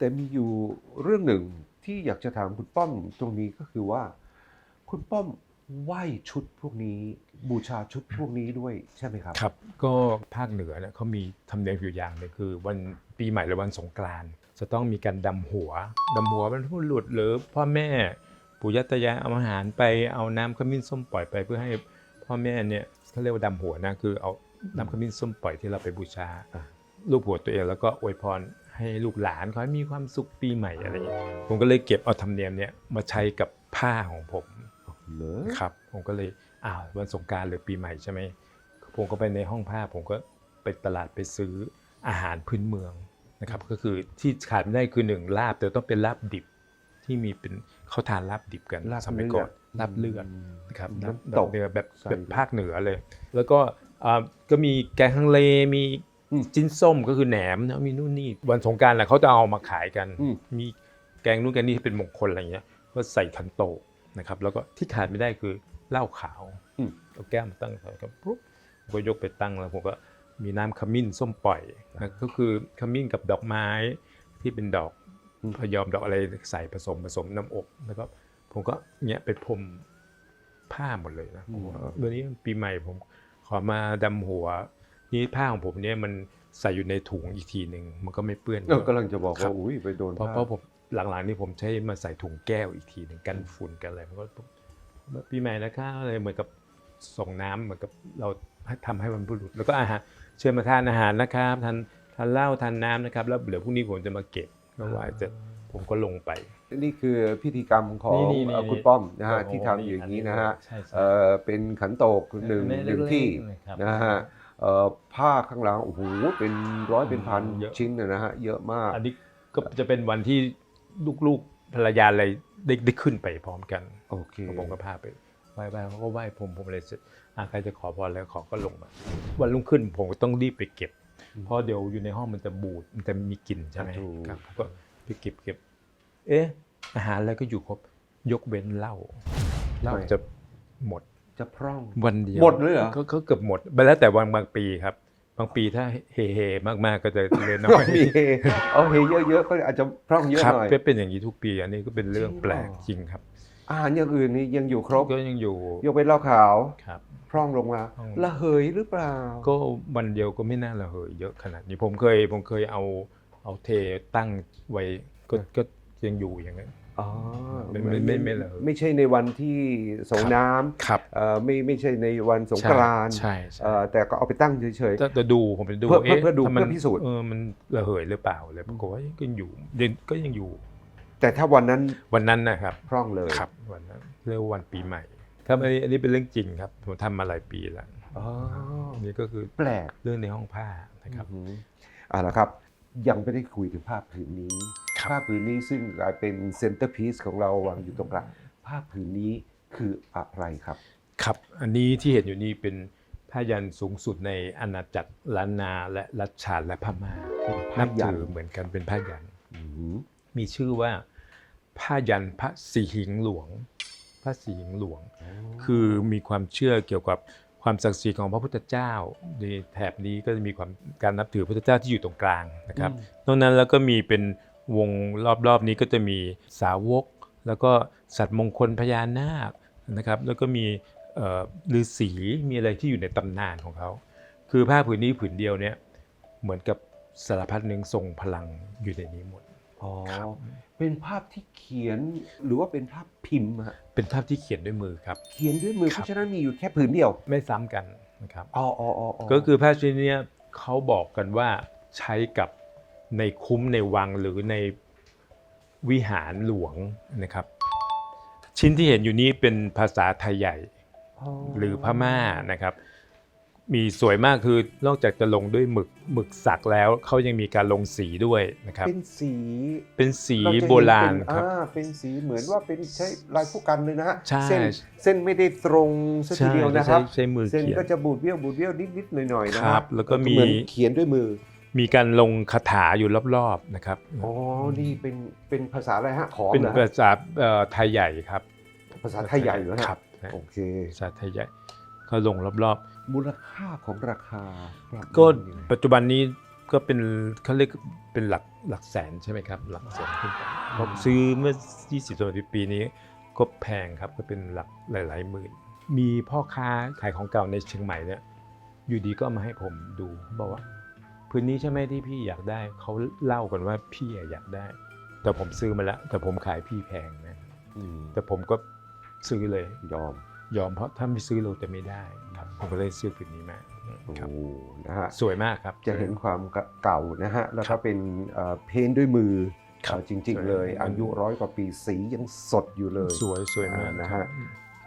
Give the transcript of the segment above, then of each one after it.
แต่มีอยู่เรื่องหนึ่งที่อยากจะถามคุณป้อมตรงนี้ก็คือว่า คุณป้อมไหว้ชุดพวกนี้ บูชาชุดพวกนี้ด้วยใช่ไหมครับ ครับ ก็ภาคเหนือเนี่ยเขามีธรรมเนียมอยู่อย่างหนึงคือ วันปีใหม่หรือวันสงกรานต์จะต้องมีการดำหัวดำหัวบรรพบุรุษหรือพ่อแม่ปู่ย่าตายายเอาอาหารไปเอาน้ำขมิ้นส้มปล่อยไปเพื่อให้พ่อแม่เนี่ยเขาเรียกว่าดำหัวนะคือเอาน้ำขมิ้นส้มปล่อยที่เราไปบูชาอ่าลูกหัวตัวเองแล้วก็อวยพร ให้ลูกหลานขอให้มีความสุขปีใหม่อะไรอย่างเงี้ยผมก็เลยเก็บเอาธรรมเนียมเนี่ยมาใช้กับผ้าของผมเหรอครับผมก็เลยอ้าววันสงกรารหรือปีใหม่ใช่ไหมผมก็ไปในห้องผ้าผมก็ไปตลาดไปซื้ออาหารพื้นเมืองนะครับก็คือที่ขาดไม่ได้คือหนึ่งลาบแต่ต้องเป็นลาบดิบที่มีเป็นเขาทานลาบดิบกันลาบสมัยก่อนเลือดลาบเลือดอืมนะครับลาบน้ำตกเนื้อแบบใส่แบบภาคเหนือเลย แล้วก็อ่าก็มีแกงฮังเลมีอืม จิ้นส้มก็คือแหนมนะมีนู่นนี่วันสงกรารแหละเขาจะเอามาขายกัน อืม มีแกงนู่นแกงนี่ที่เป็นมงคลอะไรเงี้ยก็ใส่ขันโตกนะครับ แล้วก็ที่ขาดไม่ได้คือเหล้าขาวอืม เอาแก้วมาตั้งใส่ครับปุ๊บผมก็ยกไปตั้งแล้วผมก็มีน้ำขมิ้นส้มปล่อยนะก็คือขมิ้นกับดอกไม้ที่เป็นดอกอืมพยอมดอกอะไรใส่ผสมผสมน้ำอบแล้วก็ผมก็เนี้ยไปพรมผ้าหมดเลยนะผมว่าวันนี้ปีใหม่ผมขอมาดำหัว นี่ผ้าของผมเนี่ยมันใส่อยู่ในถุงอีกทีหนึ่งมันก็ไม่เปื้อนเออกำลังจะบอกครัว่าบอุ้ยไปโดนเพราะผ้าเพราะผมหลังๆนี่ผมใช้มาใส่ถุงแก้วอีกทีหนึ่งกันฝุ่นกันอะไรมันก็ปีใหม่นะครับอะไรเหมือนกับส่งน้ำเหมือนกับเราทำให้มันบุรุษแล้วก็อาหารเชิญมาทานอาหารนะครับทานทานเหล้าทานน้ำนะครับ แล้วเดี๋ยวพรุ่งนี้ผมจะมาเก็บก็ว่าจะผมก็ลงไป นี่คือพิธีกรรมของนี่นี่นี่เอ่อคุณป้อมนะฮะโอ้โหที่ทำอยู่อย่างนี้นะฮะใช่ใช่เอ่อเป็นขันโตกหนึ่งเล็กๆหนึ่งที่ครับนะฮะเอ่อ ผ้าข้างหลังโอ้โหเป็นร้อยเป็นพันเยอะ ชิ้นนะฮะเยอะมาก อันนี้ก็จะเป็นวันที่ลูกๆภรรยาอะไรได้ได้ขึ้นไปพร้อมกันโอเค ผมก็พาไปไหว้ไหว้เขาก็ไหว้ผมผมเลยเสร็จอะใครจะขอพรแล้วขอก็ลงมา วันรุ่งขึ้นผมก็ต้องรีบไปเก็บเพราะเดี๋ยวอยู่ในห้องมันจะบูดมันจะมีกลิ่นใช่ไหมถูก ครับผมก็ไปเก็บเก็บ เอ๊ะอาหารอะไรก็อยู่ครบยกเว้นเหล้าเหล้าจะหมด จะพร่องวันเดียวหมดเลยเหรอก็ก็เกือบหมดไปแล้วแต่วันบางปีครับ บางปีถ้าเฮเฮๆมากๆก็จะเหลยน้อยมีเฮเอาเฮเยอะๆก็อาจจะพร่องเยอะครับหน่อยเป็นอย่างนี้ทุกปี อันนี้ก็เป็นเรื่องจริงเหรอแปลกจริงครับอาหารอย่างอื่นนี่ยังอยู่ครบก็ยังอยู่ยกเว้นเหล้าขาวครับพร่องลงมาพร่องละเหยหรือเปล่า ก็วันเดียวก็ไม่น่าระเหยเยอะขนาดนี้ผมเคยผมเคยเอาเอาเทตั้งไว้ก็ก็ยังอยู่อย่างนั้น อ๋อไม่ไม่ไม่ไม่เลย ไม่ใช่ในวันที่สงน้ำครับเอ่อไม่ไม่ใช่ในวันสงกรานต์ใช่ใช่เอ่อแต่ก็เอาไปตั้งเฉยจะจะดูผมไปดูเพื่อเพื่อเพื่อดูถ้ามันเพื่อพิสูจน์ เออมันระเหยหรือเปล่าเลยปรากฏว่าก็ยังอยู่ยังก็ยังอยู่ๆ แต่ถ้าวันนั้นวันนั้นนะครับ พร่องเลยครับวันนั้นเรียกว่าวันปีใหม่ ครับอันนี้อันนี้เป็นเรื่องจริงครับผมทำมาหลายปีแล้วอ๋ออันนี้ก็คือแปลก เรื่องในห้องผ้านะครับ อือหือเอ่าละครับ ยังไม่ได้คุยถึงภาพผืนนี้ ครับภาพผืนนี้ซึ่งกลายเป็นเซนเตอร์พีซของเราวางอยู่ตรงกลางภาพผืนนี้คืออะไรครับ ครับ อันนี้ที่เห็นอยู่นี่เป็นผ้ายันสูงสุดในอาณาจักรล้านนาและรัชชาและพม่าผ้ายันนับถือเหมือนกันเป็นผ้ายันอือหือมีชื่อว่าผ้ายันพระสีหิงหลวง พระสีหิงหลวง คือมีความเชื่อเกี่ยวกับความศักดิ์สิทธิ์ของพระพุทธเจ้าในแถบนี้ก็จะมีความการนับถือพระพุทธเจ้าที่อยู่ตรงกลางนะครับอืมนอกนั้นแล้วก็มีเป็น วงรอบๆนี้ก็จะมีสาวก แล้วก็สัตว์มงคลพญานาคนะครับ แล้วก็มีเอ่อฤาษีมีอะไรที่อยู่ในตำนานของเขา คือผ้าผืนนี้ผืนเดียวเนี่ยเหมือนกับสารพัดหนึ่งทรงพลังอยู่ในนี้หมดอ๋อครับเป็นภาพที่เขียนหรือว่าเป็นภาพพิมพ์ฮะเป็นภาพที่เขียนด้วยมือครับ เขียนด้วยมือคเพรับราะฉะนั้นมีอยู่แค่ผืนเดียวไม่ซ้ำกันนะครับอ๋ออ๋ออ๋อก็คือผ้าชนิดเนี้ยเขาบอกกันว่าใช้กับ ในคุ้มในวังหรือในวิหารหลวงนะครับ ชิ้นที่เห็นอยู่นี้เป็นภาษาไทยใหญ่หรือพม่านะครับ มีสวยมากคือนอกจากจะลงด้วยหมึกหมึกสักแล้วเขายังมีการลงสีด้วยนะครับ เป็นสีเป็นสีเจะเห็นโบราณเป็นครับอ่าเป็นสีเหมือนว่าเป็นใช้ลายผู้กันเลยนะฮะใช่เส้นเส้นไม่ได้ตรงสักทีเดียวนะครับใช้ใช้มือเส้นเขียนก็จะบูดเบี้ยวบูดเบี้ยวนิดๆหน่อยๆนะคฮะรับ แล้วก็มีเหมือนเขียนด้วยมือ มีการลงคาถาอยู่รอบๆนะครับ อ๋อ นี่เป็นเป็นภาษาอะไรฮะ ขอมเป็นเหรอฮะภาษาเอ่อไทยใหญ่ครับภาษาไทยใหญ่เหรอฮะครับโอเค ภาษาไทยใหญ่เขาลงรอบมูลค่าของราคาประมาณๆ ก็ยังไงปัจจุบันนี้ก็เป็นเขาเรียกเป็นหลักหลักแสนใช่ไหมครับ หลักแสนขึ้นไปผมซื้อเมื่อ 20ตัวปีนี้ก็แพงครับก็เป็นหลักหลายๆหมื่น มีพ่อค้าขายของเก่าในเชียงใหม่เนี่ยอยู่ดีก็เอามาให้ผมดูบอกว่า พื้นนี้ใช่ไหมที่พี่อยากได้เขาเล่ากันว่าพี่อยากได้ แต่ผมซื้อมาแล้ว แต่ผมขายพี่แพงนะอืมแต่ผมก็ซื้อเลยยอม ยอมเพราะถ้าไม่ซื้อเราจะไม่ได้ครับผมก็เลยซื้อผืนนี้มาโอ้ครับนะฮะสวยมากครับ จะเห็นความเก่านะฮะแล้วครัก็บเป็นเอ่อเพ้นท์ด้วยมือครับเอ่อจริง ๆ เลยใช่อายุร้อยกว่าปีสียังสดอยู่เลย สวยสวยมากอ่านะครัฮะบ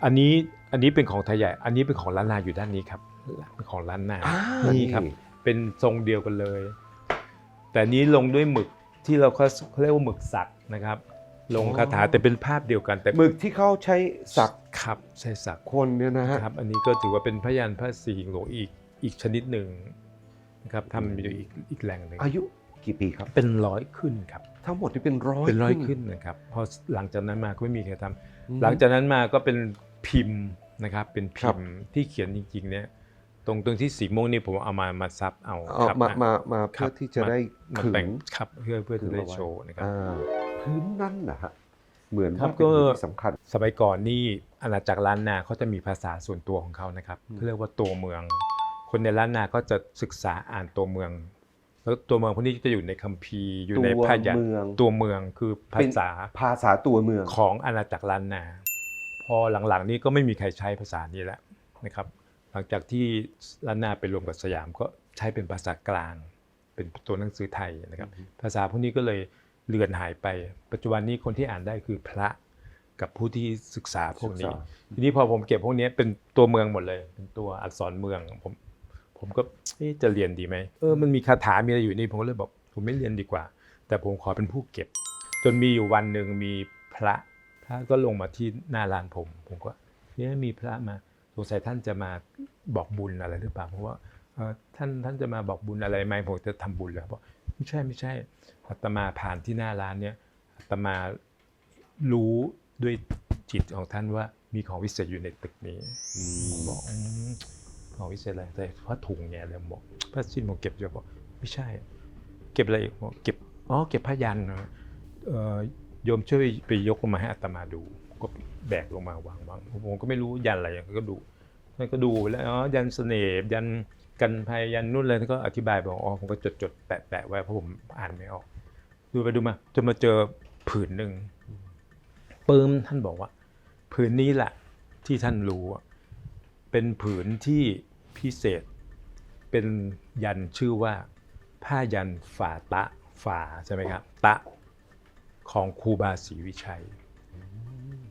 อันนี้อันนี้เป็นของไทยใหญ่ อันนี้เป็นของล้านนาอยู่ด้านนี้ครับเป็นของล้านนาอ่านี่ครับ เป็นทรงเดียวกันเลย แต่อันนี้ลงด้วยหมึกที่เราเขาเขาเรียกว่าหมึกสักนะครับ ลงคาถาแต่เป็นภาพเดียวกัน แต่หมึกที่เขาใช้สักครับใช่สักคนเนี่ยนะฮะครับ อันนี้ก็ถือว่าเป็นพยันพระศรีหิงหลวงอีกอีกชนิดหนึ่งนะครับทำอยู่อีกอีกแหล่งหนึ่งอายุกี่ปีครับเป็นร้อยขึ้นครับ ทั้งหมดที่เป็นร้อยเป็นร้อยขึ้นนะครับพอหลังจากนั้นมาก็ไม่มีใครทำอืมหลังจากนั้นมาก็เป็นพิมพ์นะครับเป็นครัพิบมพ์ที่เขียนจริงๆเนี่ย ตรงตรงที่สีม่วงนี่ผมเอามามาซับเอาเอาครับมามามาครัเพื่อบที่จะได้มาขึแต่งงครับเพื่อเพื่อขึจะงได้เอาไว้โชว์นะครับอ่าพื้นนั่นนะฮะเหมือนครับว่าเป็นก็พื้นที่สำคัญ สมัยก่อนนี่อาณาจักรล้านนาเขาจะมีภาษาส่วนตัวของเขานะครับอืมเขาเรียกว่าตัวเมือง คนในล้านนาก็จะศึกษาอ่านตัวเมืองแล้วตัวเมืองพวกนี้จะอยู่ในคัมภีร์อยู่ในตัวพยัญชเมืองตัวเมืองคือภาเป็นษาภาษาตัวเมืองของอาณาจักรล้านนา พอหลังๆนี้ก็ไม่มีใครใช้ภาษานี้แล้วนะครับ หลังจากที่ล้านนาไปรวมกับสยามก็ใช้เป็นภาษากลาง เป็นตัวหนังสือไทยนะครับ ภาษาพวกนี้ก็เลยเลือนหายไป ปัจจุบันนี้คนที่อ่านได้คือพระกับผู้ที่ศึกษาพวกนี้ศึกษาทีนี้พอผมเก็บพวกนี้เป็นตัวเมืองหมดเลย เป็นตัวอักษรเมืองผมผมก็เอ๊ะจะเรียนดีไหมเออมันมีคาถามีอะไรอยู่นี่ผมก็เลยบอกผมไม่เรียนดีกว่า แต่ผมขอเป็นผู้เก็บ จนมีอยู่วันหนึ่งมีพระพระก็ลงมาที่หน้าร้านผม ผมก็เอ๊ะมีพระมา สงสัยท่านจะมาบอกบุญอะไรหรือเปล่าเพราะว่าเอ่อท่านท่านจะมาบอกบุญอะไรไหมผมจะทำบุญเหรอบอกไม่ใช่ไม่ใช่อาตมาผ่านที่หน้าร้านเนี่ยอาตมารู้ด้วยจิตของท่านว่ามีของวิเศษอยู่ในตึกนี้อืมบอกอืมของวิเศษอะไรแต่พระถุงเนี่ยเลยบอกพระสิ้นผมเก็บอยู่บอกไม่ใช่ เก็บอะไรอีกบอกเก็บอ๋อเก็บผ้ายันนะเอ่อโยมช่วยไปยกลงมาให้อาตมาดูก็ แบกลงมาวางวางผมก็ไม่รู้ยันอะไรก็ดูท่านก็ดูแล้วอ๋อยันเสน่ห์ยันกันภัยยันนู่นเลยท่านก็อธิบายบอกอ๋อผมก็จดจดแปะแปะไว้เพราะผมอ่านไม่ออก ดูไปดูมาจนมาเจอผืนหนึ่งปึ้มท่านบอกว่า ผืนนี้แหละที่ท่านรู้เป็นผืนที่พิเศษ เป็นยันชื่อว่า ผ้ายันฝ่าตะฝ่าใช่ไหมครับ ตะของครูบาศรีวิชัย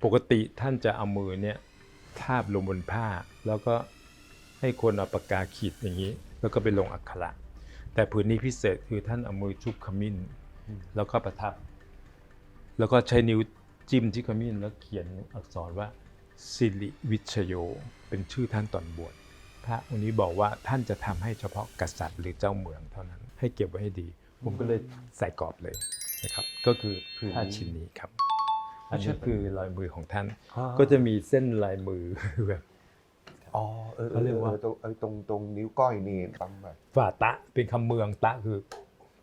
ปกติท่านจะเอามือเนี่ยทาบลงบนผ้า แล้วก็ให้คนเอาปากกาขีดอย่างนี้ แล้วก็ไปลงอักขระ แต่ผืนนี้พิเศษคือท่านเอามือชุบขมิ้น แล้วก็ประทับ แล้วก็ใช้นิ้วจิ้มที่ขมิ้นแล้วเขียนอักษรว่าสิริวิชโย เป็นชื่อท่านตอนบวชพระองค์นี้บอกว่าท่านจะทำให้เฉพาะกษัตริย์หรือเจ้าเมืองเท่านั้น ให้เก็บไว้ให้ดี ผมก็เลยใส่กรอบเลยนะครับ ก็คือผ้าชิ้นนี้ครับ อันนี้คือรอยมือของท่าน ก็จะมีเส้นลายมือแบบอ๋อเออเขาเรียกว่าออตรงเออตรงตรงนิ้วก้อยนี่ตั้งแบบฝ่าตะเป็นคำเมืองตะคือ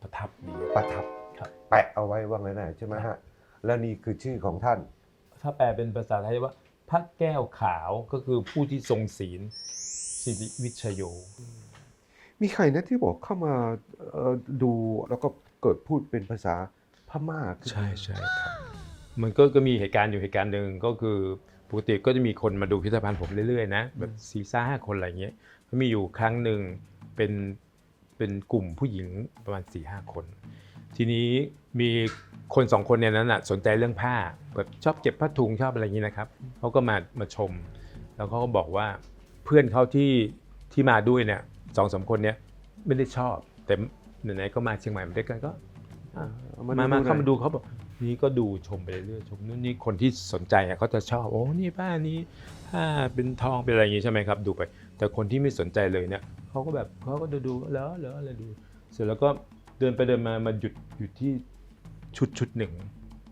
ประทับดีประทับครับแปะเอาไว้ว่างั้นนะใช่ไหมฮะและนี่คือชื่อของท่าน ถ้าแปลเป็นภาษาไทยว่า พระแก้วขาวก็คือผู้ที่ทรงศีลสิริวิชโย มีใครนะที่บอกเข้ามาเอ่อดูแล้วก็เกิดพูดเป็นภาษาพม่าขึ้นมาใช่ใช่ครับ มันก็ก็มีเหตุการณ์อยู่เหตุการณ์หนึ่งก็คือปกติก็จะมีคนมาดูพิพิธภัณฑ์ผมเรื่อยๆนะแบบสี่ซ่าห้าคนอะไรเงี้ยก็มีอยู่ครั้งหนึ่งเป็นเป็นกลุ่มผู้หญิงประมาณ4ี่ห้าคน ทีนี้มีคนสองคนเนี่ยนั้นน่ะสนใจเรื่องผ้าแบบชอบเก็บผ้าถุงชอบอะไรอย่างนี้นะครับเขาก็มามาชม แล้วเขาก็บอกว่าเพื่อนเขาที่ที่มาด้วยเนี่ยสองสามคนเนี่ยไม่ได้ชอบ แต่ไหนๆก็มาเชียงใหม่มาด้วยกันก็อะเอมาหน่มาอยเข้ามาดูเขาบอก นี่ก็ดูชมไปเรื่อยๆชมนู่นนี่คนที่สนใจอะเขาจะชอบโอ้นี่ผ้านี้ผ้าเป็นทองเป็นอะไรอย่างงี้ใช่ไหมครับ ดูไป แต่คนที่ไม่สนใจเลยเนี่ยเขาก็แบบเขาก็ดูดูแล้วแล้วอะไรดู เสร็จแล้วก็เดินไปเดินมามาหยุดอยู่ที่ชุดชุดหนึ่ง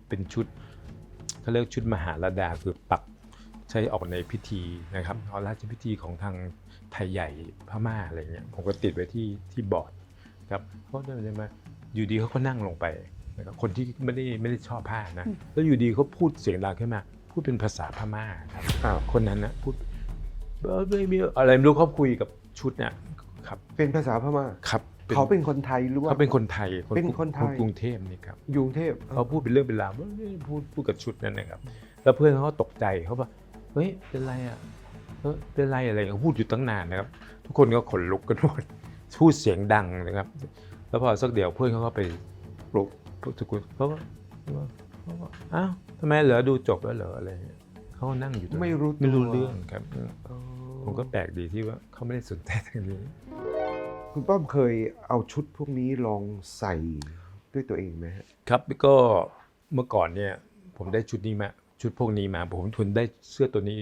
เป็นชุดเขาเรียกชุดมหาลดาคือปักใช้ออกในพิธีนะครับเอาราชพิธีของทางไทยใหญ่พม่าอะไรเงี้ยผมก็ติดไว้ที่ที่บอร์ดครับเขาเดินมาอยู่ดีเขาก็นั่งลงไป นะครับคนที่ไม่ได้ไม่ได้ชอบผ้านะแล้วอยู่ดีเขาพูดเสียงดังขึ้นมา พูดเป็นภาษาพม่าครับอ้าวคนนั้นนะพูดเออไม่มีอะไรไม่รู้เขาคุยกับชุดเนี่ยครับเป็นภาษาพม่าครับเขาเป็นคนไทยหรือว่าเขาเป็นคนไทยเป็นคนไทยกรุงเทพนี่ครับอยู่กรุงเทพเขาพูดเป็นเรื่องเป็นราวพูดพูดกับชุดนั้นนะครับ แล้วเพื่อนเขาก็ตกใจเขาบอกเฮ้ยเป็นไรอะเออเป็นไรอะไรเขาพูดอยู่ตั้งนานนะครับ ทุกคนก็ขนลุกกันหมดพูดเสียงดังนะครับ แล้วพอสักเดี๋ยวเพื่อนเขาก็ไปปลุก ทุกคนเขาก็เขาก็อ้าวทำไมเหรอดูจบแล้วเหรออะไรเงี้ยเขาก็นั่งอยู่ตงนั้นไม่รู้ตัว ไม่รู้เรื่องครับอ๋อผมก็แปลกดีที่ว่าเขาไม่ได้สนใจทางนี้ คุณป้อมเคยเอาชุดพวกนี้ลองใส่ด้วยตัวเองไหมฮะครับก็เมื่อก่อนเนี่ย ผมได้ชุดนี้มาชุดพวกนี้มา ผมทุนได้เสื้อตัวนี้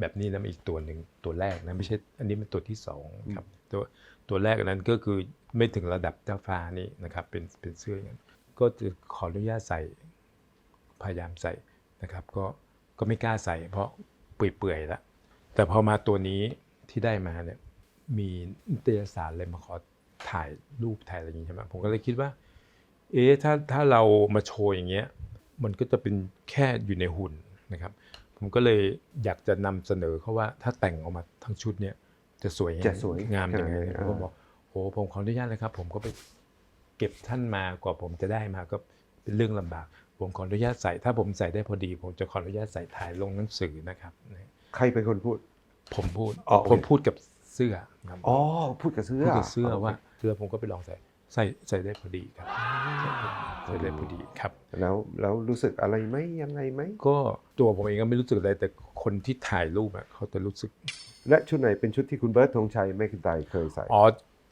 แบบนี้นะมาอีกตัวหนึ่งตัวแรกนะไม่ใช่อันนี้เป็นตัวที่สองครับตัวตัวแรกอันนั้นก็คือไม่ถึงระดับเจ้าฟ้านี่นะครับเป็นเป็นเสื้ออย่างนั้น ก็จะขออนุญาตใส่พยายามใส่นะครับ ก็ก็ไม่กล้าใส่ เพราะเปื่อยๆแล้วแต่พอมาตัวนี้ที่ได้มาเนี่ยมีนิตยสารเลยมาขอถ่ายรูปถ่ายอะไรอย่างนี้ใช่ไหมผมก็เลยคิดว่า เอ๊ะถ้าถ้าเรามาโชว์อย่างเงี้ย มันก็จะเป็นแค่อยู่ในหุ่นนะครับ ผมก็เลยอยากจะนำเสนอเขาว่าถ้าแต่งออกมาทั้งชุดเนี่ยจะสวยจะสวยงามยังไงขนาดไหนเขาก็บอกโอ้ผมขออนุญาตเลยครับ ผมก็ไป เก็บท่านมากว่าผมจะได้มาก็เป็นเรื่องลำบาก ผมขออนุญาตใส่ถ้าผมใส่ได้พอดี ผมจะขออนุญาตใส่ถ่ายลงหนังสือนะครับใครเป็นคนพูด ผมพูดอ๋อโอเคผมพูดกับเสื้อครับอ๋อพูดกับเสื้อพูดกับเสื้อว่าเสื้อผมก็ไปลองใส่ใส่ใส่ได้พอดีครับใส่ได้พอดีครับ แล้วแล้วรู้สึกอะไรไหมยังไงไหมก็ตัวผมเองก็ไม่รู้สึกอะไรแต่คนที่ถ่ายรูปอะเขาจะรู้สึก และชุดไหนเป็นชุดที่คุณเบิร์ตธงชัยแมคคินไตเคยใส่อ๋อ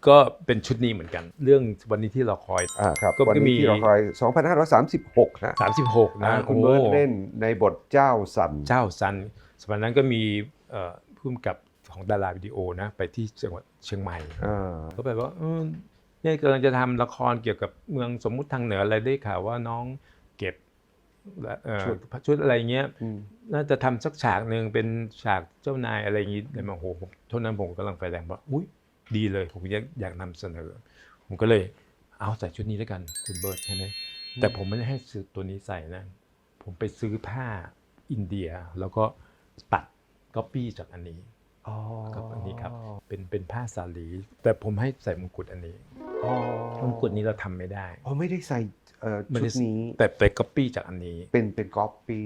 ก็เป็นชุดนี้เหมือนกัน เรื่องวันนี้ที่เราคอย อ่าครับก็วันมี นี้ที่เราคอย 2536ฮะ36 นะอ่าคุณเบิร์ตโอ้เล่นในบทเจ้าสันเจ้าซัน สมัยนั้นก็มีเอ่อผู้กำกับของดาราวิดีโอนะ ไปที่จังหวัดเชียงใหม่ อ่าก็แบบว่าเออเนี่ยกำลังจะทำละครเกี่ยวกับเมืองสมมุติทางเหนืออะไรได้ข่าวว่าน้องเก็บเอ่อชุดอะไรเงี้ย อืม น่าจะทำสักฉากหนึ่งเป็นฉากเจ้านายอะไรอย่างนี้เลยมาโอ้โหผมเท่านั้นผมกำลังไฟแรงว่าอุ้ย ดีเลย ผมอยากอยากนำเสนอ ผมก็เลยเอาใส่ชุดนี้แล้วกันคุณเบิร์ตใช่ไหมแต่ผมไม่ได้ให้ซื้อตัวนี้ใส่นะ ผมไปซื้อผ้าอินเดียแล้วก็ตัดก๊อปปี้จากอันนี้อ๋อกับอันนี้ครับเป็นเป็นผ้าสาลี แต่ผมให้ใส่มงกุฎอันนี้อ๋อมงกุฎนี้เราทำไม่ได้อ๋อไม่ได้ใส่เอ่อไม่ชุได้ดนี้แต่ไปก๊อปปี้จากอันนี้ เป็นเป็นก๊อปปี้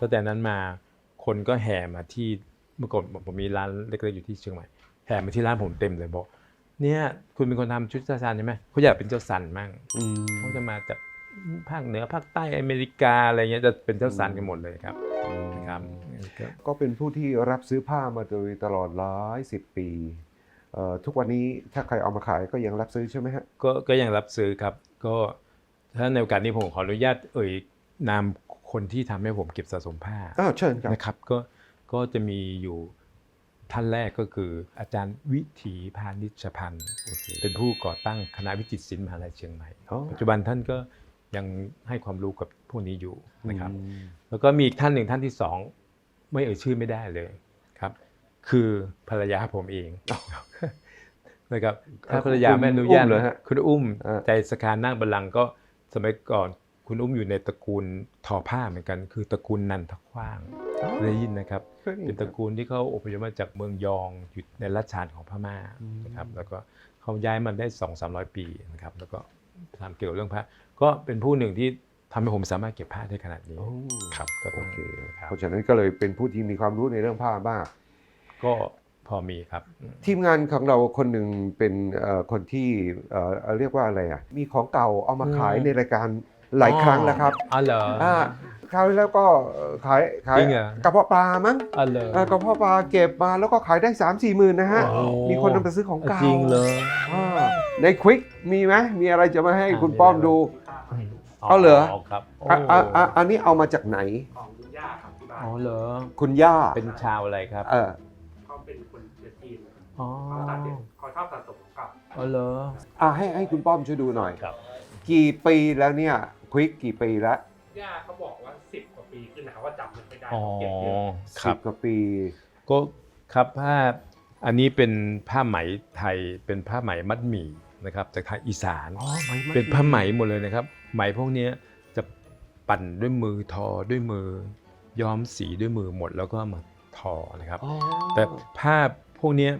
ตั้งแต่นั้นมาคนก็แห่มาที่เมื่อก่อนผมมีร้านเล็กๆอยู่ที่เชียงใหม่ แห่มาที่ร้านผมเต็มเลยบอกเนี่ยคุณเป็นคนทำชุดเจ้าซันใช่ไหมเขาอยากเป็นเจ้าซันมั่งอืมเขาจะมาจากภาคเหนือภาคใต้อเมริกาอะไรเงี้ยจะเป็นเจ้าซันกันหมดเลยครับนะครับก็ก็เป็นผู้ที่รับซื้อผ้ามาโดยตลอดหลายสิบปีเอ่อทุกวันนี้ถ้าใครเอามาขายก็ยังรับซื้อใช่ไหมฮะก็ก็ยังรับซื้อครับ ก็ถ้าในโอกาสนี้ผมขออนุญาตเอ่ยนามคนที่ทำให้ผมเก็บสะสมผ้าอ้าวเชิญครับนะครับ ก็ก็จะมีอยู่ ท่านแรกก็คืออาจารย์วิถีพานิชพันธ์เป็นผู้ก่อตั้งคณะวิจิตรศิลป์มหาลัยเชียงใหม่อ๋อปัจจุบันท่านก็ยังให้ความรู้กับพวกนี้อยู่นะครับอืมแล้วก็มีอีกท่านหนึ่งท่านที่สองไม่เอ่ยชื่อไม่ได้เลยครับ คือภรรยาผมเองนะครับถ้าภรรยาไม่อนุญาตคุณอุ้มเหรอฮะคุณอุ้มอ่าใจสการนั่งบัลลังก์ก็สมัยก่อนคุณอุ้มอยู่ในตระกูลทอผ้าเหมือนกัน คือตระกูลนันทขว้างอ๋อ ได้ยินนะครับเคยได้ยิเป็นตระกูลที่เขาอพยพมาจากเมืองยองอยู่ในรัชชานของพม่าอืมนะครับแล้วก็เขาย้ายมาได้สองสามร้อยปีนะครับแล้วก็ทำเกี่ยวกับเรื่องผ้าก็เป็นผู้หนึ่งที่ทำให้ผมสามารถเก็บผ้าได้ขนาดนี้โอ้ครับก็โอต้องเคครับเพราะฉะนั้นก็เลยเป็นผู้ที่มีความรู้ในเรื่องผ้ามาก ก็พอมีครับอืมทีมงานของเราคนหนึ่งเป็นเอ่อคนที่เอ่อเรียกว่าอะไรอะมีของเก่าเอามาขายในรายการหลายครั้งแล้วครับอ๋อเหรอออ่า คราวที่แล้วก็เอ่อขายขายจริงเหรอ กระเพาะปลามั้งอ๋อเหรอ เอ่อกระเพาะปลาเก็บมาแล้วก็ขายได้ 3 4หมื่นนะฮะ โอ้ มีคนนำไปซื้อของเก่าจริงเลย อ่าในควิกมีไหมมีอะไรจะมาให้คุณป้อมดู เอาเหรอ ครับอะอะอะอันนี้เอามาจากไหน ของคุณย่าครับที่บ้านอ๋อเหรอ คุณย่าเป็นชาวอะไรครับ เออเขาเป็นคนเชื้อจีนอ๋อเขาตัดเด็กเขาชอบสะสมกับอ๋อเหรอ อะให้ให้คุณป้อมช่วยดูหน่อย ครับ กี่ปีแล้วเนี่ยควิกกี่ปีแล้วย่าเขา อ๋อเขาเก็บเยอะครัสิบบกว่าปี ก็ครับผ้าอันนี้เป็นผ้าไหมไทยเป็นผ้าไหมมัดหมี่นะครับจากทางอีสาน อ๋อไหมมัดเป็นผ้าไหมหมดเลยนะครับ ไหมพวกเนี้ยจะปั่นด้วยมือทอด้วยมือย้อมสีด้วยมือหมดแล้วก็มาทอนะครับ อ๋อแต่ผ้าพวกเนี้ย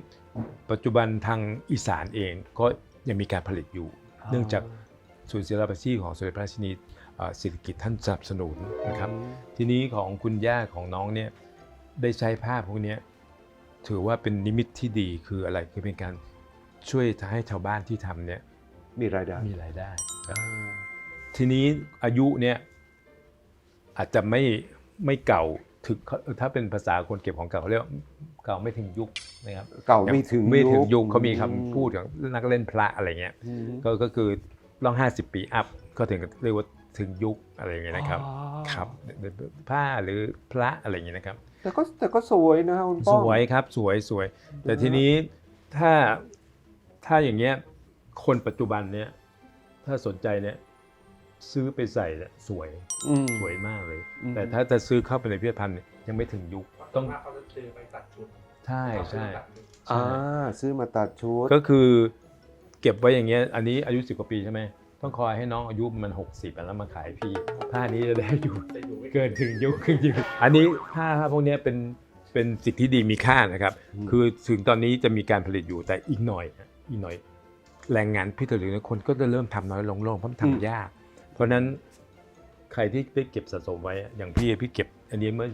ปัจจุบันทางอีสานเองก็ยังมีการผลิตอยู่ เนื่องจากศูนย์ศิลปาชีพของสมเด็จพระราชินีเอ่อ สิริกิติ์ท่านสนับสนุนนะครับ ทีนี้ของคุณย่าของน้องเนี่ยได้ใช้ผ้าพวกเนี้ยถือว่าเป็นนิมิตที่ดีคืออะไรคือเป็นการช่วยให้ชาวบ้านที่ทำเนี่ยมีรายได้มีรายได้อ่าทีนี้อายุเนี่ยอาจจะไม่ไม่เก่าถึงถ้าเป็นภาษาคนเก็บของเก่าเขาเรียกว่าเก่าไม่ถึงยุคนะครับเก่าไม่ถึงไม่ถึงยุคคเขามีคำพูดของนักเล่นพระอะไรเงี้ยอืมก็ก็คือต้อง 50 ปีอัพก็ถึงเรียกว่า ถึงยุคอะไรอย่างเงี้ยนะครับอ๋อครับผ้าหรือพระอะไรอย่างเงี้ยนะครับ แต่ก็แต่ก็สวยนะคุณป้สอมวยครับสวยสวย แต่ทีนี้ถ้าถ้าอย่างเงี้ยคนปัจจุบันเนี้ยถ้าสนใจเนี่ยซื้อไปใส่เนี่ยสวยอืมสวยมากเลยอืมแต่ถ้าจะซื้อเข้าไปในพิพิธภัณฑ์เนี่ยยังไม่ถึงยุคต้ต้อองงเขาจะซื้อไปตัดชุดใช่ใช่ตัดชุดอ่าซื้อมาตัดชุดก็คือ เก็บไว้อย่างเงี้ยอันนี้อายุ10กว่าปีใช่ไหม ต้องคอยให้น้องอายุมัน 60แล้วมาขายพี่ผ้านี้จะได้อยู่จะอยู่ไม่เกินถึงยุคครึ่งยุคอันนี้ผ้าพวกเนี้ยเป็นเป็นสิ่งที่ดีมีค่านะครับอืมคือถึงตอนนี้จะมีการผลิตอยู่แต่อีกหน่อยนะอีกหน่อย แรงงานพิถีพิถันคนก็จะเริ่มทำน้อยลงลงเพราะมันทำยาก เพราะฉะนั้นใครที่ได้เก็บสะสมไว้อะอย่างพี่พี่เก็บ อันนี้เมื่อ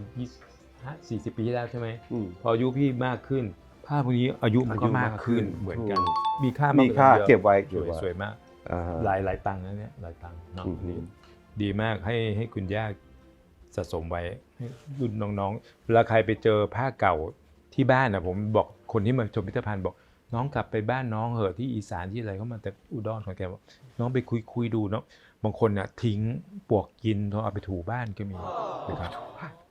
20 40ปีที่แล้วใช่ไหมอืมพออายุพี่มากขึ้น ผ้าพวกนี้อายุมันก็อายุมากขึ้นมากขึ้นเหมือนกันถูกมีค่ามมีค่ายอะเก็บไว้สเก็บวยไว้สวยมากอ่าฮะ หลายหลายตังค์นะเนี่ยหลายตังค์เนาะอืมดีดีมากให้ให้คุณย่าสะสมไว้ให้รุ่นน้องๆเวลาใครไปเจอผ้าเก่าที่บ้านนะผมบอกคนที่มาชมพิพิธภัณฑ์บอกน้องกลับไปบ้านน้องเหอะที่อีสานที่อะไรเขามาแต่อุดรของแกบอกน้องไปคุยคุยดูเนาะบางคนน่ะทิ้งปลวกกินเขาเอาไปถูบ้านก็มีนะครับ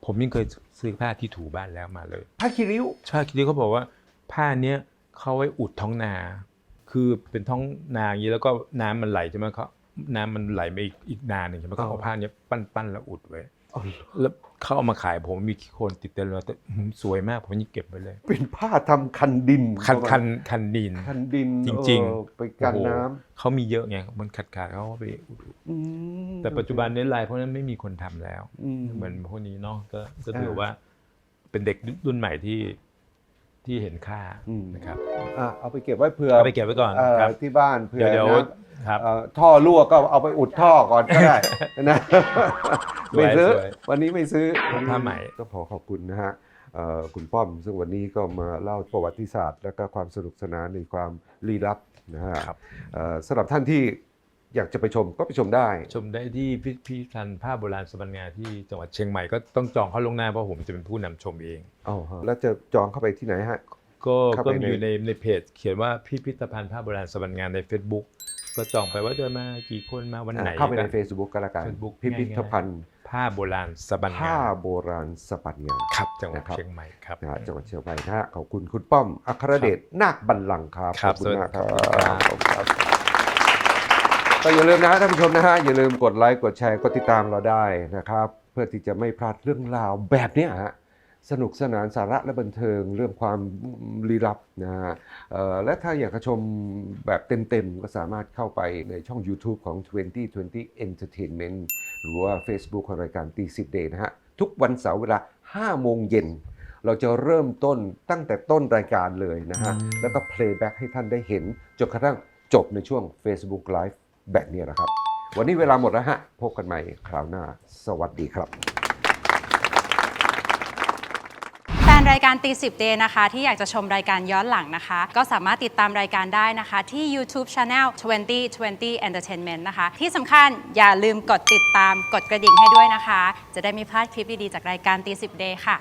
ผมยังเคยซื้อผ้าที่ถูบ้านแล้วมาเลยผ้าคีริ้วใช่ทีนี้เขาบอกว่าผ้าเนี้ยเขาไว้อุดท้องนา คือเป็นท้องนาอย่างนี้แล้วก็น้ำมันไหลใช่ไหมเขาน้ำมันไหลไปอีกอีกนาหนึ่งใช่ไหมเขาเอาผ้าเนี้ยปั้นปั้นแล้วอุดไว้แล้วเขาเอามาขายผมมีคนติดเต็มเลยแต่อื้อหือสวยมากผมยังเก็บไว้เลย เป็นผ้าทำคันดินคันคันคันดินคันดินจริงๆเออไปกันโอ้โหน้เขามีเยอะไงมันขาดขาดๆเขาก็ไปอุดำอืมแต่ปัจจุบันนี้ลายพวกนั้นไม่มีคนทำแล้วอืมเหมือนพวกนี้เนาะก็ก็ถืออ่าว่า เป็นเด็กรุ่นใหม่ที่ ที่เห็นค่าอืมนะครับอะเอาไปเก็บไว้เผื่อเอาไปเก็บไว้ก่อนเอ่อครับ ที่บ้านเผื่อเดี๋ยวนะครับ เอ่อท่อรั่วก็เอาไปอุดท่อก่อนก็ได้นะ สวยไม่ซื้อ สวยวันนี้ไม่ซื้อผ้าไหม ก็ขอขอบคุณนะฮะเอ่อคุณป้อมซึ่งวันนี้ก็มาเล่าประวัติศาสตร์ และก็ความสนุกสนานในความลี้ลับนะฮะ ครับ เอ่อสำหรับท่านที่ อยากจะไปชมก็ไปชมได้ ชมได้ที่พิพิธภัณฑ์ผ้าโบราณสปัญญาที่จังหวัดเชียงใหม่ก็ต้องจองเข้าลวงหน้าเพราะผมจะเป็นผู้นำชมเอง อ๋อฮะแล้วจะจองเข้าไปที่ไหนฮะ ก็เข้าไปก็ใน อยู่ในในเพจ เขียนว่าพิพิธภัณฑ์ผ้าโบราณสปัญญาใน Facebook ก็จองไปว่าจะมากี่คนมาวันไหนอ่าเข้าไปในก็ Facebook ก็แล้วกัน Facebook พิพิธภัณฑ์ผ้าโบราณสปัญญาผ้าโบราณสปัญญาครับจังหวัดนะครับ เชียงใหม่ครับ นะฮะจังหวัดเชียงใหม่นะฮะขอบคุณคุณป้อมอัครเดชนาคบัลลังก์ครับครับขอบคุณมากครับสวัสดีครับขอบคุณครับ ก็อย่าลืมนะฮะท่านผู้ชมนะฮะอย่าลืมกดไลค์กดแชร์กดติดตามเราได้นะครับ เพื่อที่จะไม่พลาดเรื่องราวแบบเนี้ยฮะสนุกสนานสาระและบันเทิงเรื่องความลี้ลับนะฮะและถ้าอยากชมแบบเต็มๆ ก็สามารถเข้าไปในช่อง YouTube ของ 2020 Entertainment หรือว่า Facebook ของรายการตีสิบเดย์นะฮะ ทุกวันเสาร์เวลา 5 โมงเย็น เราจะเริ่มต้นตั้งแต่ต้นรายการเลยนะฮะ แล้วก็ playback ให้ท่านได้เห็นจนกระทั่งจบในช่วง Facebook Live แบบนี้นะครับ วันนี้เวลาหมดแล้วฮะ พบกันใหม่คราวหน้า สวัสดีครับ แฟนรายการตีสิบเดนะคะ ที่อยากจะชมรายการย้อนหลังนะคะ ก็สามารถติดตามรายการได้นะคะ ที่ YouTube Channel 2020 Entertainment นะคะ ที่สำคัญอย่าลืมกดติดตามกดกระดิ่งให้ด้วยนะคะ จะได้ไม่พลาดคลิปดี ๆ จากรายการตีสิบเดค่ะ